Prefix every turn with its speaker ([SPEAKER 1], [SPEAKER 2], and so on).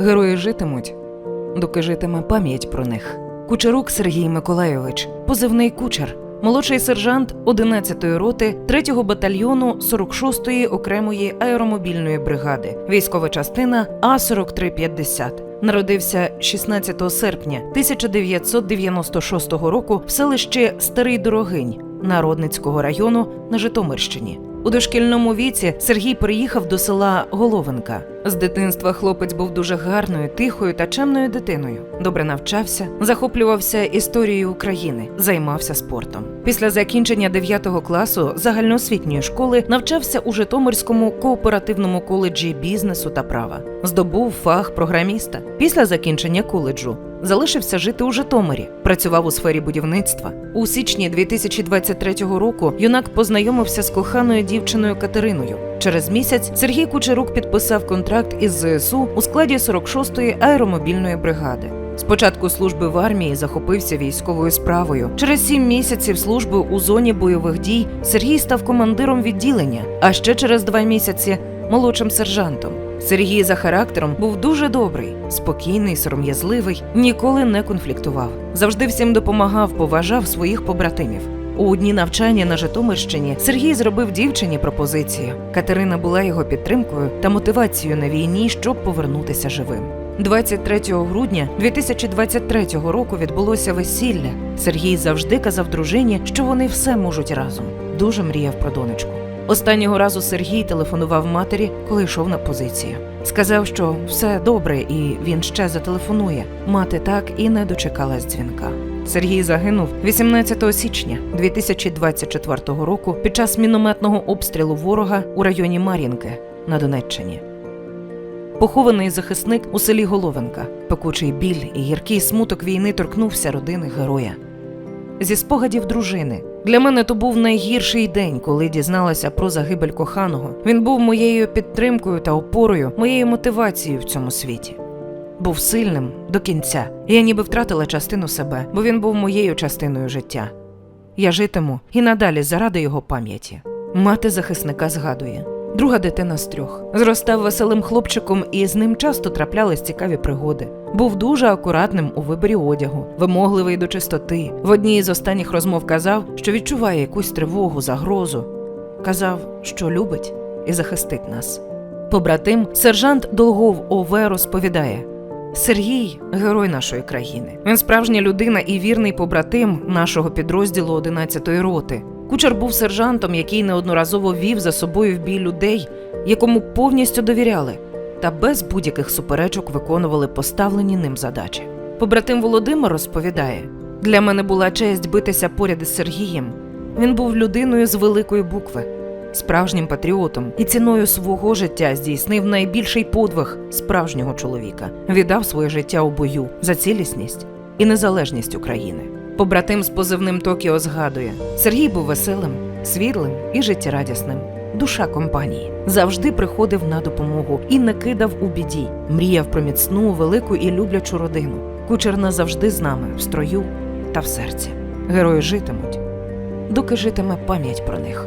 [SPEAKER 1] Герої житимуть, доки житиме пам'ять про них. Кучерук Сергій Миколайович, позивний кучер, молодший сержант 11-ї роти 3-го батальйону 46-ї окремої аеромобільної бригади, військова частина А4350. Народився 16 серпня 1996 року в селищі Старий Дорогинь Народницького району на Житомирщині. У дошкільному віці Сергій приїхав до села Головинка. З дитинства хлопець був дуже гарною, тихою та чемною дитиною. Добре навчався, захоплювався історією України, займався спортом. Після закінчення 9 класу загальноосвітньої школи навчався у Житомирському кооперативному коледжі бізнесу та права. Здобув фах програміста. Після закінчення коледжу залишився жити у Житомирі, працював у сфері будівництва. У січні 2023 року юнак познайомився з коханою дівчиною Катериною. Через місяць Сергій Кучерук підписав контракт із ЗСУ у складі 46-ї аеромобільної бригади. Спочатку служби в армії захопився військовою справою. Через сім місяців служби у зоні бойових дій Сергій став командиром відділення, а ще через два місяці молодшим сержантом. Сергій за характером був дуже добрий, спокійний, сором'язливий, ніколи не конфліктував. Завжди всім допомагав, поважав своїх побратимів. У дні навчання на Житомирщині Сергій зробив дівчині пропозицію. Катерина була його підтримкою та мотивацією на війні, щоб повернутися живим. 23 грудня 2023 року відбулося весілля. Сергій завжди казав дружині, що вони все можуть разом. Дуже мріяв про донечку. Останнього разу Сергій телефонував матері, коли йшов на позицію. Сказав, що все добре, і він ще зателефонує. Мати так і не дочекалась дзвінка. Сергій загинув 18 січня 2024 року під час мінометного обстрілу ворога у районі Мар'їнки на Донеччині. Похований захисник у селі Головенка. Пекучий біль і гіркий смуток війни торкнувся родини героя. Зі спогадів дружини. Для мене то був найгірший день, коли дізналася про загибель коханого. Він був моєю підтримкою та опорою, моєю мотивацією в цьому світі. Був сильним до кінця. Я ніби втратила частину себе, бо він був моєю частиною життя. Я житиму і надалі заради його пам'яті. Мати захисника згадує. Друга дитина з трьох зростав веселим хлопчиком, і з ним часто траплялись цікаві пригоди. Був дуже акуратним у виборі одягу, вимогливий до чистоти. В одній із останніх розмов казав, що відчуває якусь тривогу, загрозу. Казав, що любить і захистить нас. Побратим, сержант Долгов ОВ розповідає: Сергій герой нашої країни. Він справжня людина і вірний побратим нашого підрозділу 11-ї роти. Кучер був сержантом, який неодноразово вів за собою в бій людей, якому повністю довіряли, та без будь-яких суперечок виконували поставлені ним задачі. Побратим Володимир розповідає: для мене була честь битися поряд із Сергієм. Він був людиною з великої букви, справжнім патріотом і ціною свого життя здійснив найбільший подвиг справжнього чоловіка, віддав своє життя у бою за цілісність і незалежність України. Побратим з позивним Токіо згадує: Сергій був веселим, світлим і життєрадісним. Душа компанії завжди приходив на допомогу і не кидав у біді, мріяв про міцну, велику і люблячу родину. Кучер назавжди з нами в строю та в серці. Герої житимуть, доки житиме пам'ять про них.